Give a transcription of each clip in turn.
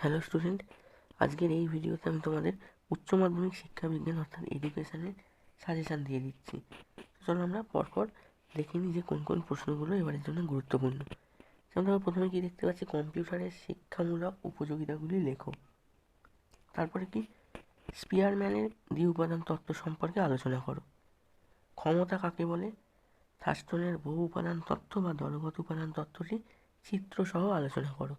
Hello student আজকের এই ভিডিওতে আমি তোমাদের উচ্চ মাধ্যমিক শিক্ষা বিজ্ঞান অর্থাৎ এডুকেশনের সাজেশান দিয়ে দিচ্ছি। চলো আমরা পরপর দেখে নিই যে কোন কোন প্রশ্নগুলো এবারের জন্য গুরুত্বপূর্ণ। যেমন আমরা প্রথমে কি দেখতে পাচ্ছি? কম্পিউটারের শিক্ষামূলক উপযোগিতাগুলি লেখো। তারপরে কি? স্পিয়ারম্যানের দ্বি উপাদান তত্ত্ব সম্পর্কে আলোচনা করো। ক্ষমতা কাকে বলে? থাস্টনের বহু উপাদান তত্ত্ব বা দলগত উপাদান তত্ত্বটি চিত্রসহ আলোচনা করো।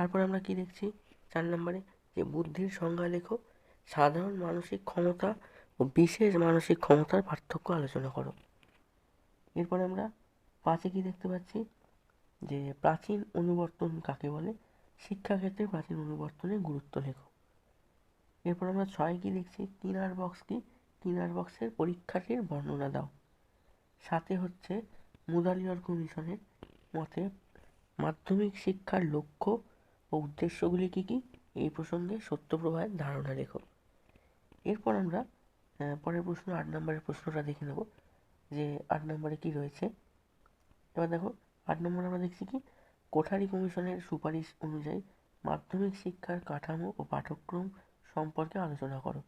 তারপর আমরা কি দেখছি? চার নম্বরে যে বুদ্ধির সংজ্ঞা লেখো। সাধারণ মানসিক ক্ষমতা ও বিশেষ মানসিক ক্ষমতার পার্থক্য আলোচনা করো। এরপরে আমরা পাঁচে কি দেখতে পাচ্ছি? যে প্রাচীন অনুবর্তন কাকে বলে? শিক্ষাক্ষেত্রে প্রাচীন অনুবর্তনের গুরুত্ব লেখো। এরপর আমরা ছয় কি দেখছি? কিনার বক্স কি? কিনার বক্সের পরীক্ষাটির বর্ণনা দাও। সাথে হচ্ছে মুদালিয়র কমিশনের মতে মাধ্যমিক শিক্ষার লক্ষ্য ও উদ্দেশ্যগুলি কী কী? এই প্রসঙ্গে সত্যপ্রবাহের ধারণা লেখো। এরপর আমরা পরের প্রশ্ন, আট নম্বরের প্রশ্নটা দেখে নেব যে আট নম্বরে কী রয়েছে। এবার দেখো, আট নম্বরে আমরা দেখছি কি? কোঠারি কমিশনের সুপারিশ অনুযায়ী মাধ্যমিক শিক্ষার কাঠামো ও পাঠ্যক্রম সম্পর্কে আলোচনা করো।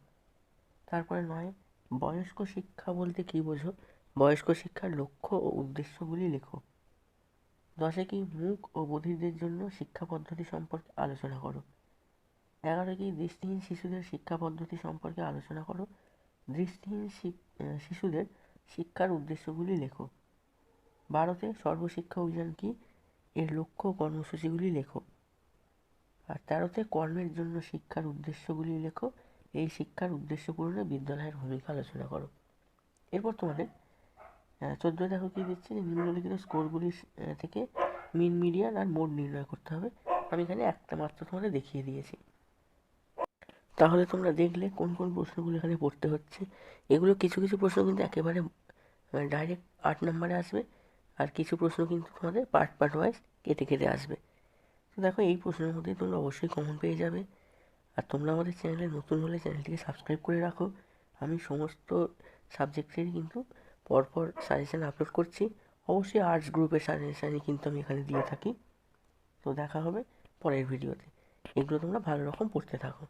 তারপরে নয়, বয়স্ক শিক্ষা বলতে কী বোঝো? বয়স্ক শিক্ষার লক্ষ্য ও উদ্দেশ্যগুলি লেখো। দশে কি মুখ ও বধিরদের জন্য শিক্ষা পদ্ধতি সম্পর্কে আলোচনা করো? এগারো কি দৃষ্টিহীন শিশুদের শিক্ষা পদ্ধতি সম্পর্কে আলোচনা করো? দৃষ্টিহীন শিশুদের শিক্ষার উদ্দেশ্যগুলি লেখো। বারোতে সর্বশিক্ষা অভিযান কি? এর লক্ষ্য কর্মসূচিগুলি লেখো। আর তেরোতে কর্মের জন্য শিক্ষার উদ্দেশ্যগুলি লেখো। এই শিক্ষার উদ্দেশ্য পূরণে বিদ্যালয়ের ভূমিকা আলোচনা করো। এরপর তোমাদের চোদ্দোয় দেখো কী দিচ্ছে নিম্নলিখিত স্কোরগুলি থেকে মিন মিডিয়ান আর মোড নির্ণয় করতে হবে। আমি এখানে একটা মাত্র তোমাদের দেখিয়ে দিয়েছি। তাহলে তোমরা দেখলে কোন কোন প্রশ্নগুলো এখানে পড়তে হচ্ছে। এগুলো কিছু কিছু প্রশ্ন কিন্তু একেবারে ডাইরেক্ট আট নম্বরে আসবে আর কিছু প্রশ্ন কিন্তু তোমাদের পার্ট পার্ট ওয়াইজ কেটে কেটে আসবে। তো দেখো এই প্রশ্নের মধ্যে তোমরা অবশ্যই কমন পেয়ে যাবে। আর তোমরা আমাদের চ্যানেলে নতুন হলে চ্যানেলটিকে সাবস্ক্রাইব করে রাখো। আমি সমস্ত সাবজেক্টেরই কিন্তু পরপর সাজেশান আপলোড করছি। অবশ্যই আর্টস গ্রুপের সাজেশানই কিন্তু আমি এখানে দিয়ে থাকি। তো দেখা হবে পরের ভিডিওতে এগুলো তোমরা ভালো রকম পড়তে থাকো।